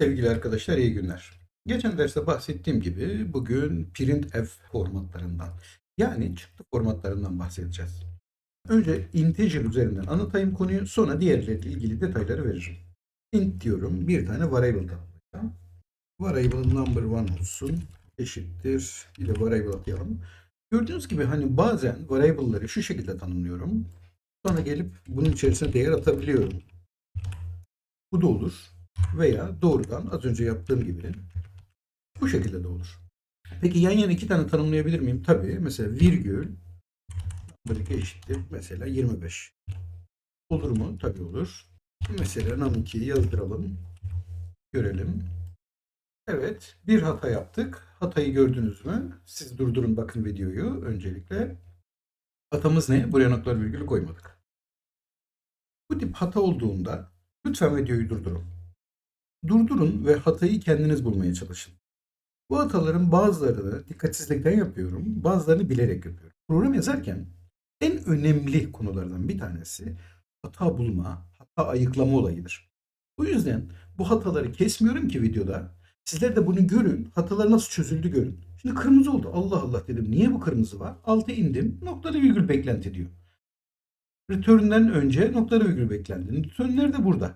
Sevgili arkadaşlar iyi günler. Geçen derste bahsettiğim gibi bugün printf formatlarından yani çıktı formatlarından bahsedeceğiz. Önce integer üzerinden anlatayım konuyu sonra diğerleriyle ilgili detayları veririm. int diyorum bir tane variable tanımlayacağım. Variable number one olsun eşittir de variable atayalım. Gördüğünüz gibi hani bazen variable'ları şu şekilde tanımlıyorum. Sonra gelip bunun içerisine değer atabiliyorum. Bu da olur. Veya doğrudan az önce yaptığım gibi bu şekilde de olur. Peki yan yana iki tane tanımlayabilir miyim? Tabii. Mesela virgül number eşittir. Mesela 25. Olur mu? Tabii olur. Mesela num2'yi yazdıralım. Görelim. Evet. Bir hata yaptık. Hatayı gördünüz mü? Siz durdurun bakın videoyu öncelikle. Hatamız ne? Buraya noktalar virgülü koymadık. Bu tip hata olduğunda lütfen videoyu durdurun durdurun ve hatayı kendiniz bulmaya çalışın. Bu hataların bazılarını dikkatsizlikten yapıyorum, bazılarını bilerek yapıyorum. Program yazarken en önemli konulardan bir tanesi hata bulma, hata ayıklama olayıdır. Bu yüzden bu hataları kesmiyorum ki videoda. Sizler de bunu görün, hatalar nasıl çözüldü görün. Şimdi kırmızı oldu. Allah Allah dedim. Niye bu kırmızı var? Alta indim. Noktalı virgül beklenti diyor. Return'den önce noktalı virgül beklenti. Return nerede? Burada.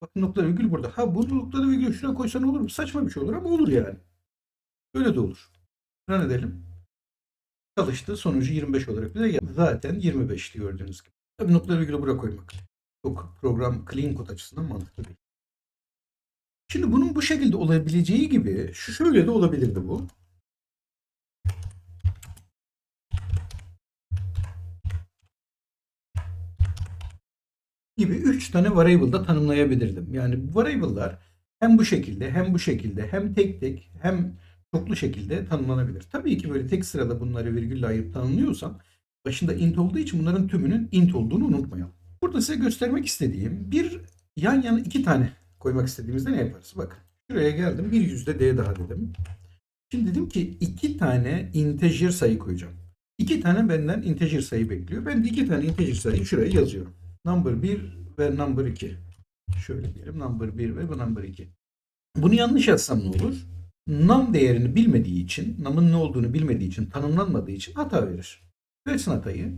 Bakın nokta virgül burada. Ha bu noktada virgül şuraya koysan olur mu? Saçma bir şey olur ama olur yani. Böyle de olur. Run edelim. Çalıştı. Sonucu 25 olarak bize geldi. Zaten 25 gördüğünüz gibi. Tabii nokta virgülü buraya koymak. Çok program clean kod açısından mantıklı değil. Şimdi bunun bu şekilde olabileceği gibi şu şöyle de olabilirdi bu. Gibi 3 tane variable'da tanımlayabilirdim. Yani variable'lar hem bu şekilde hem bu şekilde hem tek tek hem çoklu şekilde tanımlanabilir. Tabii ki böyle tek sırada bunları virgülle ayırıp tanımlıyorsam başında int olduğu için bunların tümünün int olduğunu unutmayalım. Burada size göstermek istediğim bir yan yana iki tane koymak istediğimizde ne yaparız? Bakın şuraya geldim bir yüzde d daha dedim. Şimdi dedim ki iki tane integer sayı koyacağım. İki tane benden integer sayı bekliyor. Ben de iki tane integer sayıyı şuraya yazıyorum. Number 1 ve number 2. Şöyle diyelim. Number 1 ve bu number 2. Bunu yanlış yazsam ne olur? Num değerini bilmediği için, num'ın ne olduğunu bilmediği için, tanımlanmadığı için hata verir. Versin hatayı.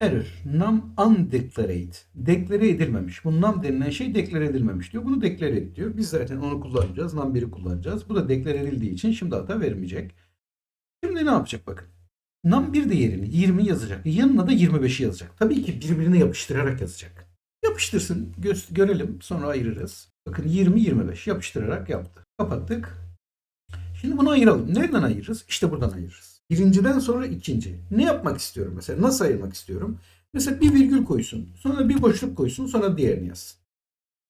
Error. Num undeclared. Deklare edilmemiş. Bu num denilen şey deklare edilmemiş diyor. Bunu deklare et diyor. Biz zaten onu kullanacağız. Num 1'i kullanacağız. Bu da deklare edildiği için şimdi hata vermeyecek. Şimdi ne yapacak bakın. Num 1 değerini 20 yazacak. Yanına da 25'i yazacak. Tabii ki birbirine yapıştırarak yazacak. Yapıştırsın. Gö- görelim. Sonra ayırırız. Bakın 20-25 yapıştırarak yaptı. Kapattık. Şimdi bunu ayıralım. Nereden ayırırız? İşte buradan ayırırız. Birinciden sonra ikinci. Ne yapmak istiyorum mesela? Nasıl ayırmak istiyorum? Mesela bir virgül koysun. Sonra bir boşluk koysun. Sonra diğerini yazsın.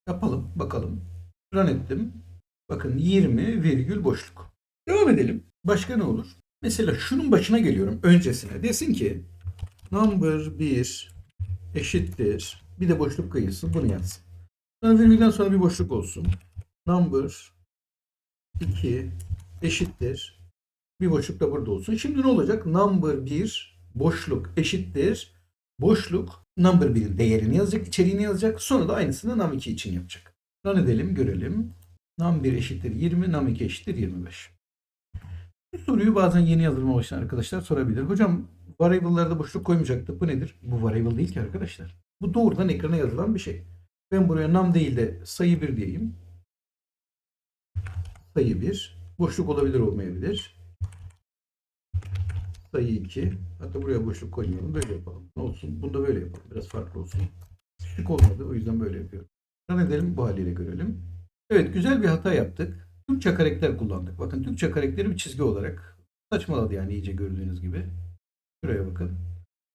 Yapalım. Bakalım. Run ettim. Bakın 20 virgül boşluk. Devam edelim. Başka ne olur? Mesela şunun başına geliyorum öncesine. Desin ki number 1 eşittir. Bir de boşluk koyulsun. Bunu yazsın. Sonra virgülden sonra bir boşluk olsun. Number 2 eşittir. Bir boşluk da burada olsun. Şimdi ne olacak? Number 1 boşluk eşittir. Boşluk number 1'in değerini yazacak, içeriğini yazacak. Sonra da aynısını num2 için yapacak. Run edelim, görelim. Num1 eşittir 20, num2 eşittir 25. Bu soruyu bazen yeni yazılma başlayan arkadaşlar sorabilir. Hocam variable'larda boşluk koymayacaktık. Bu nedir? Bu variable değil ki arkadaşlar. Bu doğrudan ekrana yazılan bir şey. Ben buraya num değil de sayı 1 diyeyim. Sayı 1. Boşluk olabilir olmayabilir. Sayı 2. Hatta buraya boşluk koymayalım. Böyle yapalım. Ne olsun? Bunu da böyle yapalım. Biraz farklı olsun. Şık olmadı. O yüzden böyle yapıyorum. Run edelim. Bu haliyle görelim. Evet güzel bir hata yaptık. Türkçe karakter kullandık. Bakın Türkçe karakteri bir çizgi olarak saçmaladı yani iyice gördüğünüz gibi. Şuraya bakın.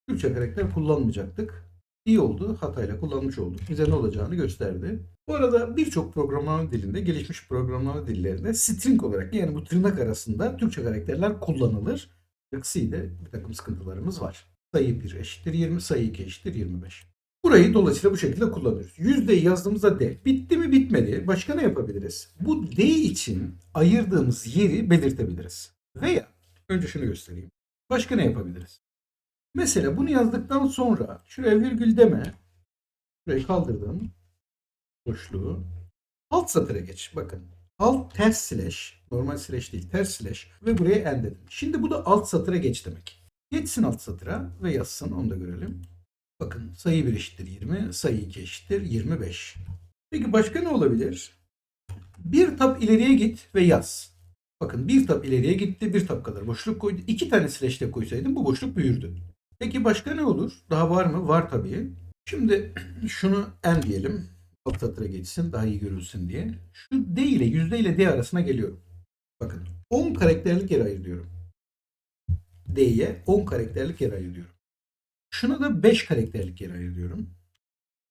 Türkçe karakter kullanmayacaktık. İyi oldu. Hatayla kullanmış olduk. Bize ne olacağını gösterdi. Bu arada birçok programlama dilinde, gelişmiş programlama dillerinde string olarak yani bu tırnak arasında Türkçe karakterler kullanılır. Aksiyle bir takım sıkıntılarımız var. Sayı 1 eşittir 20, sayı 2 eşittir 25. Burayı dolayısıyla bu şekilde kullanıyoruz. Yüzdeyi yazdığımızda D. Bitti mi bitmedi. Başka ne yapabiliriz? Bu D için ayırdığımız yeri belirtebiliriz. Veya önce şunu göstereyim. Başka ne yapabiliriz? Mesela bunu yazdıktan sonra şuraya virgül deme. Şurayı kaldırdım. Boşluğu. Alt satıra geç. Bakın. Alt ters slash, normal slash değil ters slash ve buraya end dedim. Şimdi bu da alt satıra geç demek. Geçsin alt satıra ve yazsın onu da görelim. Bakın sayı 1 eşittir 20, sayı 2 eşittir 25. Peki başka ne olabilir? Bir tab ileriye git ve yaz. Bakın bir tab ileriye gitti, bir tab kadar boşluk koydu. İki tane de koysaydım bu boşluk büyürdü. Peki başka ne olur? Daha var mı? Var tabii. Şimdi şunu n diyelim. Alt satıra geçsin daha iyi görülsün diye. Şu d ile yüzde ile d arasına geliyorum. Bakın 10 karakterlik yer ayırıyorum. D'ye 10 karakterlik yer ayırıyorum. Şuna da 5 karakterlik yer ayırıyorum.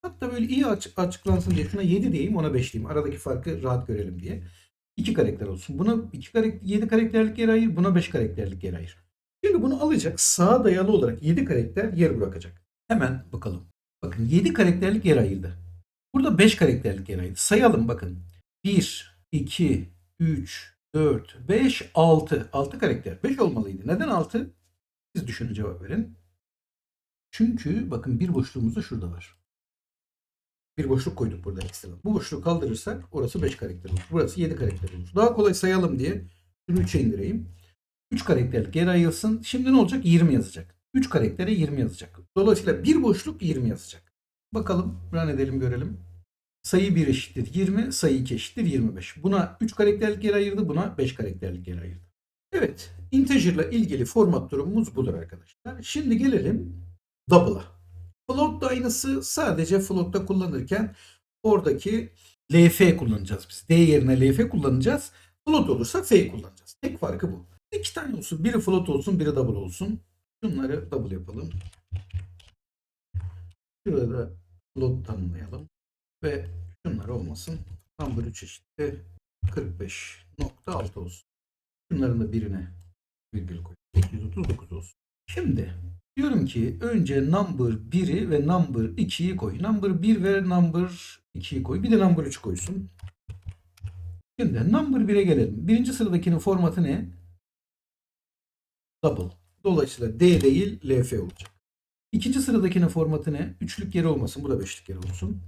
Hatta böyle iyi aç- açıklansın diye şuna 7 diyeyim ona 5 diyeyim. Aradaki farkı rahat görelim diye. 2 karakter olsun. Buna 2 karakter, 7 karakterlik yer ayır. Buna 5 karakterlik yer ayır. Şimdi bunu alacak sağa dayalı olarak 7 karakter yer bırakacak. Hemen bakalım. Bakın 7 karakterlik yer ayırdı. Burada 5 karakterlik yer ayırdı. Sayalım bakın. 1, 2, 3, 4, 5, 6. 6 karakter. 5 olmalıydı. Neden 6? Siz düşünün cevap verin. Çünkü bakın bir boşluğumuz da şurada var. Bir boşluk koyduk burada ekstra. Bu boşluğu kaldırırsak orası 5 karakter olur. Burası 7 karakter olur. Daha kolay sayalım diye şunu 3'e indireyim. 3 karakterlik yer ayılsın. Şimdi ne olacak? 20 yazacak. 3 karaktere 20 yazacak. Dolayısıyla bir boşluk 20 yazacak. Bakalım run edelim görelim. Sayı 1 eşittir 20, sayı 2 eşittir 25. Buna 3 karakterlik yer ayırdı, buna 5 karakterlik yer ayırdı. Evet, integer ile ilgili format durumumuz budur arkadaşlar. Şimdi gelelim double'a. Float da aynısı sadece float'ta kullanırken oradaki lf kullanacağız biz. D yerine lf kullanacağız. Float olursa f kullanacağız. Tek farkı bu. İki tane olsun. Biri float olsun, biri double olsun. Şunları double yapalım. Şurada da float tanımlayalım. Ve şunlar olmasın. Number 3 eşittir 45.6 olsun. Şunların da birine virgül koy. 839 olsun. Şimdi diyorum ki önce number 1'i ve number 2'yi koy. Number 1 ve number 2'yi koy. Bir de number 3 koysun. Şimdi number 1'e gelelim. Birinci sıradakinin formatı ne? Double. Dolayısıyla D değil LF olacak. İkinci sıradakinin formatı ne? Üçlük yeri olmasın. Bu da beşlik yeri olsun.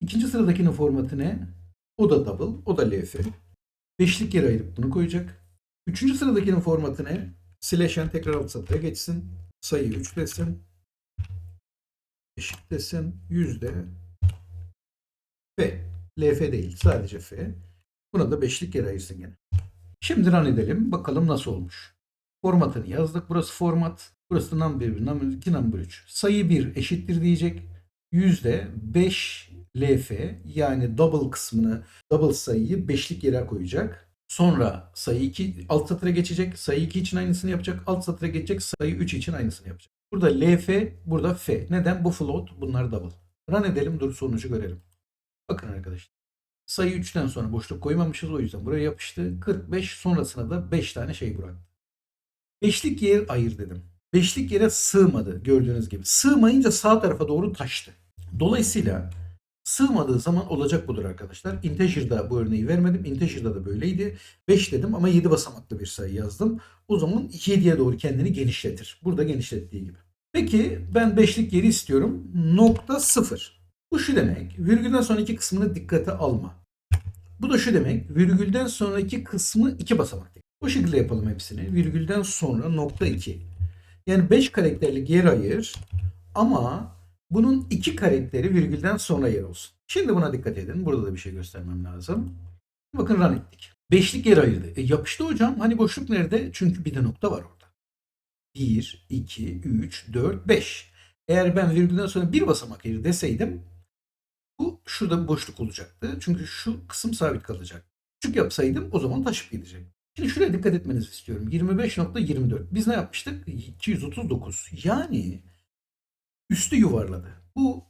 İkinci sıradakinin formatı ne? O da double. O da LF. Beşlik yere ayırıp bunu koyacak. Üçüncü sıradakinin formatı ne? Slash n tekrar alt satıra geçsin. Sayı 3 desin. Eşit desin. Yüzde F. LF değil. Sadece F. Buna da beşlik yer ayırsın gene. Şimdi run edelim. Bakalım nasıl olmuş. Formatını yazdık. Burası format. Burası da number 1, number 2, number 3. Sayı 1 eşittir diyecek. Yüzde 5 LF yani double kısmını double sayıyı beşlik yere koyacak. Sonra sayı 2 alt satıra geçecek. Sayı 2 için aynısını yapacak. Alt satıra geçecek. Sayı 3 için aynısını yapacak. Burada LF, burada F. Neden? Bu float, bunlar double. Run edelim, dur sonucu görelim. Bakın arkadaşlar. Sayı 3'ten sonra boşluk koymamışız. O yüzden buraya yapıştı. 45 sonrasına da 5 tane şey bıraktı. Beşlik yer ayır dedim. Beşlik yere sığmadı gördüğünüz gibi. Sığmayınca sağ tarafa doğru taştı. Dolayısıyla sığmadığı zaman olacak budur arkadaşlar. Integer'da bu örneği vermedim. Integer'da da böyleydi. 5 dedim ama 7 basamaklı bir sayı yazdım. O zaman 7'ye doğru kendini genişletir. Burada genişlettiği gibi. Peki ben beşlik yeri istiyorum. Nokta 0. Bu şu demek. Virgülden sonraki kısmını dikkate alma. Bu da şu demek. Virgülden sonraki kısmı 2 basamak. Bu şekilde yapalım hepsini. Virgülden sonra nokta 2. Yani 5 karakterlik yer ayır ama bunun 2 karakteri virgülden sonra yer olsun. Şimdi buna dikkat edin. Burada da bir şey göstermem lazım. Bakın run ettik. Beşlik yer ayırdı. E yapıştı hocam. Hani boşluk nerede? Çünkü bir de nokta var orada. 1, 2, 3, 4, 5. Eğer ben virgülden sonra bir basamak yeri deseydim bu şurada bir boşluk olacaktı. Çünkü şu kısım sabit kalacak. Küçük yapsaydım o zaman taşıp gidecek. Şimdi şuraya dikkat etmenizi istiyorum. 25.24. Biz ne yapmıştık? 239. Yani üstü yuvarladı. Bu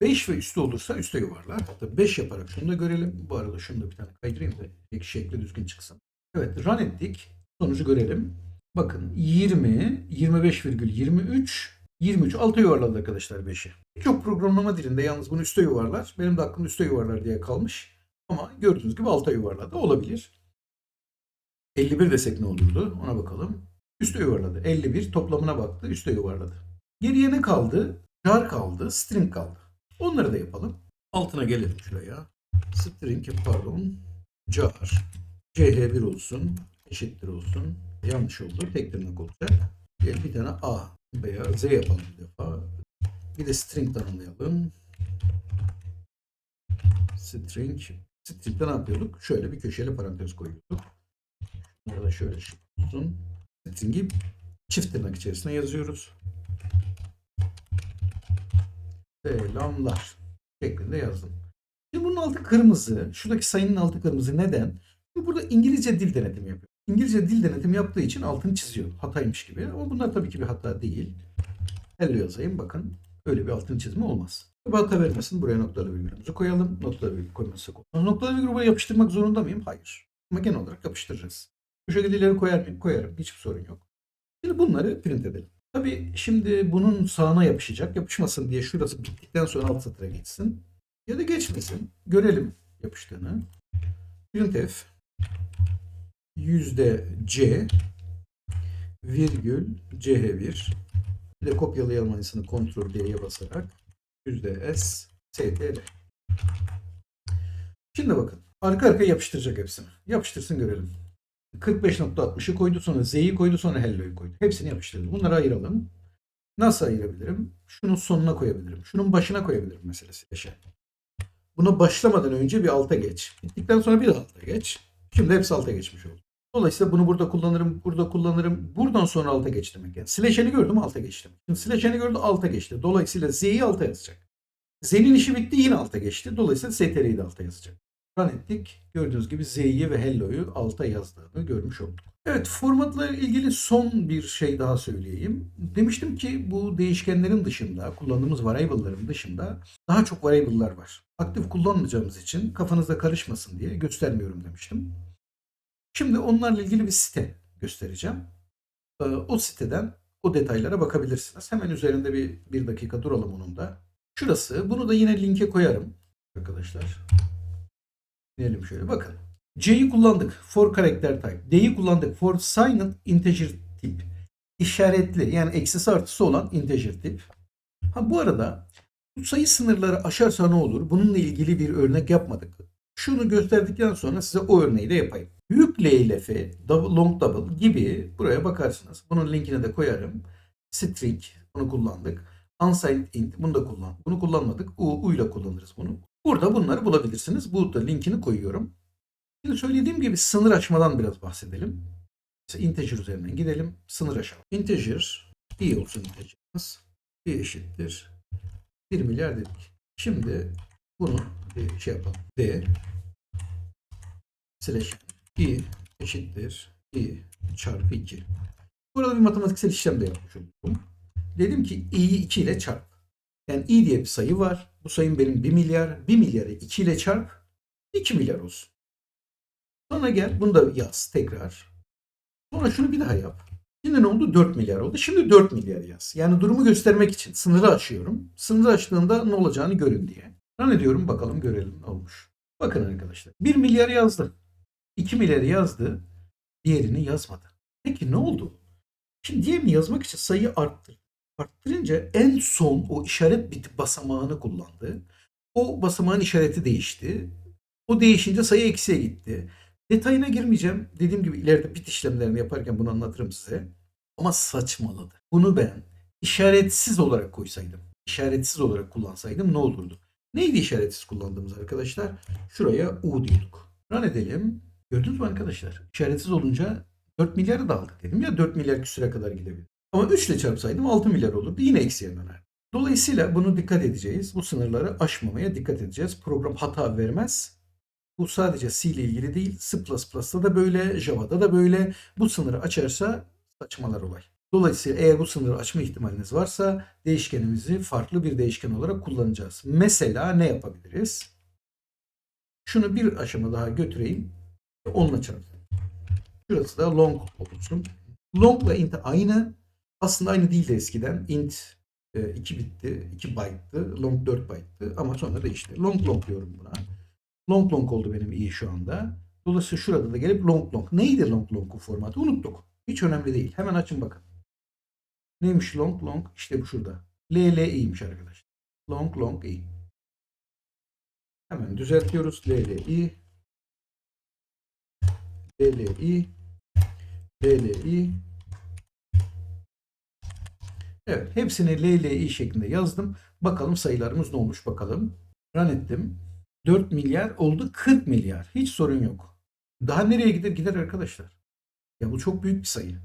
5 ve üstü olursa üste yuvarlar. Hatta 5 yaparak şunu da görelim. Bu arada şunu da bir tane kaydırayım da tek şekli düzgün çıksın. Evet run ettik. Sonucu görelim. Bakın 20, 25,23, 23 alta yuvarladı arkadaşlar 5'i. Çok programlama dilinde yalnız bunu üste yuvarlar. Benim de aklım üste yuvarlar diye kalmış. Ama gördüğünüz gibi alta yuvarladı. Olabilir. 51 desek ne olurdu? Ona bakalım. Üste yuvarladı. 51 toplamına baktı. Üste yuvarladı. Geriye ne kaldı? Jar kaldı. String kaldı. Onları da yapalım. Altına gelelim şuraya. String pardon. car ch1 olsun eşittir olsun. Yanlış oldu. Tek tırnak olacak. Bir tane a veya z yapalım bir defa. Bir de string tanımlayalım. String. String'de ne yapıyorduk? Şöyle bir köşeli parantez koyuyorduk. Burada şöyle şey olsun. String'i çift tırnak içerisine yazıyoruz. Selamlar şeklinde yazdım. Şimdi bunun altı kırmızı. Şuradaki sayının altı kırmızı. Neden? Çünkü burada İngilizce dil denetimi yapıyor. İngilizce dil denetimi yaptığı için altını çiziyor. Hataymış gibi. Ama bunlar tabii ki bir hata değil. Elle yazayım bakın. Öyle bir altın çizme olmaz. Bu hata vermesin. Buraya noktalı virgülümüzü koyalım. Noktalı virgül koymazsak olmaz. Noktalı virgülü buraya yapıştırmak zorunda mıyım? Hayır. Ama genel olarak yapıştırırız. Bu şekilde ileri koyar mıyım? Koyarım. Hiçbir sorun yok. Şimdi bunları print edelim. Tabii şimdi bunun sağına yapışacak. Yapışmasın diye şurası bittikten sonra alt satıra geçsin. Ya da geçmesin. Görelim yapıştığını. Printf yüzde c virgül ch1 bir de kopyalayalım aynısını Ctrl D'ye basarak yüzde s str Şimdi bakın arka arkaya yapıştıracak hepsini. Yapıştırsın görelim. 45.60'ı koydu sonra Z'yi koydu sonra Hello'yu koydu. Hepsini yapıştırdı. Bunları ayıralım. Nasıl ayırabilirim? Şunun sonuna koyabilirim. Şunun başına koyabilirim mesela slash'e. Buna başlamadan önce bir alta geç. Bittikten sonra bir alta geç. Şimdi hepsi alta geçmiş oldu. Dolayısıyla bunu burada kullanırım, burada kullanırım. Buradan sonra alta geç demek. Yani slash'ini gördüm alta geçtim. Şimdi slash'ini gördüm alta geçti. Dolayısıyla Z'yi alta yazacak. Z'nin işi bitti yine alta geçti. Dolayısıyla STR'yi de alta yazacak. Ettik. Gördüğünüz gibi Z'yi ve Hello'yu alta yazdığını görmüş olduk. Evet formatla ilgili son bir şey daha söyleyeyim. Demiştim ki bu değişkenlerin dışında kullandığımız variable'ların dışında daha çok variable'lar var. Aktif kullanmayacağımız için kafanızda karışmasın diye göstermiyorum demiştim. Şimdi onlarla ilgili bir site göstereceğim. Ee, O siteden o detaylara bakabilirsiniz. Hemen üzerinde bir, bir dakika duralım onun da. Şurası. Bunu da yine linke koyarım arkadaşlar. Diyelim şöyle bakın. C'yi kullandık for character type. D'yi kullandık for signed integer tip. İşaretli yani eksisi artısı olan integer tip. Ha bu arada bu sayı sınırları aşarsa ne olur? Bununla ilgili bir örnek yapmadık. Şunu gösterdikten sonra size o örneği de yapayım. Büyük L ile F, double, long double gibi buraya bakarsınız. Bunun linkini de koyarım. String bunu kullandık. Unsigned int bunu da kullan. Bunu kullanmadık. U, U ile kullanırız bunu. Burada bunları bulabilirsiniz. Burada linkini koyuyorum. Şimdi söylediğim gibi sınır açmadan biraz bahsedelim. Mesela integer üzerinden gidelim. Sınır aşalım. Integer i olsun integerimiz. i eşittir 1 milyar dedik. Şimdi bunu bir şey yapalım. D slash i eşittir i çarpı 2. Burada bir matematiksel işlem de yapmış oldum. Dedim ki i'yi 2 ile çarp. Yani i diye bir sayı var. Bu sayım benim 1 milyar. 1 milyarı 2 ile çarp. 2 milyar olsun. Sonra gel bunu da yaz tekrar. Sonra şunu bir daha yap. Şimdi ne oldu? 4 milyar oldu. Şimdi 4 milyar yaz. Yani durumu göstermek için sınırı aşıyorum. Sınırı aştığında ne olacağını görün diye. Ne diyorum bakalım görelim ne olmuş. Bakın arkadaşlar. 1 milyar yazdı. 2 milyar yazdı. Diğerini yazmadı. Peki ne oldu? Şimdi diğerini yazmak için sayıyı arttır. Arttırınca en son o işaret biti basamağını kullandı. O basamağın işareti değişti. O değişince sayı eksiye gitti. Detayına girmeyeceğim. Dediğim gibi ileride bit işlemlerini yaparken bunu anlatırım size. Ama saçmaladı. Bunu ben işaretsiz olarak koysaydım, işaretsiz olarak kullansaydım ne olurdu? Neydi işaretsiz kullandığımız arkadaşlar? Şuraya U diyorduk. Run edelim. Gördünüz mü arkadaşlar? İşaretsiz olunca 4 milyarı da aldık dedim ya 4 milyar küsüre kadar gidebilir. Ama 3 ile çarpsaydım 6 milyar olurdu. Yine eksiye döner. Dolayısıyla bunu dikkat edeceğiz. Bu sınırları aşmamaya dikkat edeceğiz. Program hata vermez. Bu sadece C ile ilgili değil. C++'da da böyle, Java'da da böyle. Bu sınırı açarsa saçmalar olay. Dolayısıyla eğer bu sınırı açma ihtimaliniz varsa değişkenimizi farklı bir değişken olarak kullanacağız. Mesela ne yapabiliriz? Şunu bir aşama daha götüreyim. Onunla çarpayım. Şurası da long olsun. Long ile int aynı. Aslında aynı değildi eskiden. Int 2 bitti, 2 byte'tı. Long 4 byte'tı ama sonra değişti. Long long diyorum buna. Long long oldu benim iyi şu anda. Dolayısıyla şurada da gelip long long. Neydi long long'un formatı? Unuttuk. Hiç önemli değil. Hemen açın bakın. Neymiş long long? İşte bu şurada. L L i'ymiş arkadaşlar. Long long i. Hemen düzeltiyoruz. L L i. LLI LLI Evet, hepsini LLI şeklinde yazdım. Bakalım sayılarımız ne olmuş bakalım. Run ettim. 4 milyar oldu 40 milyar. Hiç sorun yok. Daha nereye gider gider arkadaşlar. Ya bu çok büyük bir sayı.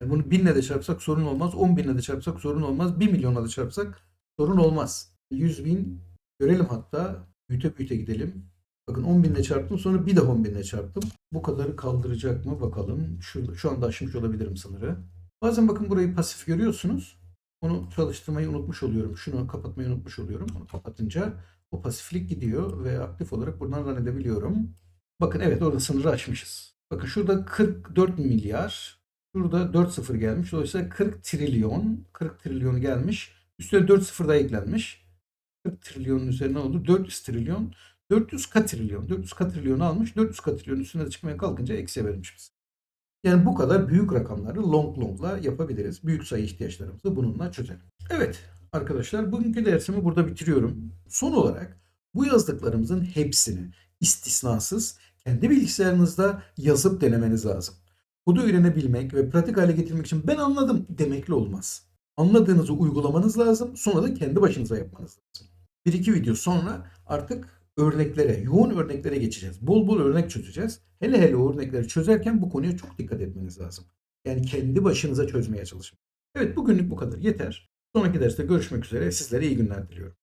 Yani bunu binle de çarpsak sorun olmaz. 10 binle de çarpsak sorun olmaz. 1 milyonla da çarpsak sorun olmaz. 100 bin görelim hatta. Büyüte büyüte gidelim. Bakın 10 binle çarptım sonra bir de 10 binle çarptım. Bu kadarı kaldıracak mı bakalım. Şu, şu anda aşmış olabilirim sınırı. Bazen bakın burayı pasif görüyorsunuz. Onu çalıştırmayı unutmuş oluyorum. Şunu kapatmayı unutmuş oluyorum. Onu kapatınca o pasiflik gidiyor ve aktif olarak buradan run edebiliyorum. Bakın evet orada sınırı aşmışız. Bakın şurada 44 milyar. Şurada 4 sıfır gelmiş. Dolayısıyla 40 trilyon. 40 trilyonu gelmiş. Üstüne 4 sıfır daha eklenmiş. 40 trilyonun üzerine oldu. 400 trilyon. 400 katrilyon. 400 katrilyonu almış. 400 katrilyon üstüne çıkmaya kalkınca eksiye vermiş bize. Yani bu kadar büyük rakamları long long'la yapabiliriz. Büyük sayı ihtiyaçlarımızı bununla çözelim. Evet arkadaşlar bugünkü dersimi burada bitiriyorum. Son olarak bu yazdıklarımızın hepsini istisnasız kendi bilgisayarınızda yazıp denemeniz lazım. Kodu öğrenebilmek ve pratik hale getirmek için ben anladım demekle olmaz. Anladığınızı uygulamanız lazım. Sonra da kendi başınıza yapmanız lazım. Bir iki video sonra artık örneklere, yoğun örneklere geçeceğiz. Bol bol örnek çözeceğiz. Hele hele örnekleri çözerken bu konuya çok dikkat etmeniz lazım. Yani kendi başınıza çözmeye çalışın. Evet bugünlük bu kadar yeter. Sonraki derste görüşmek üzere. Sizlere iyi günler diliyorum.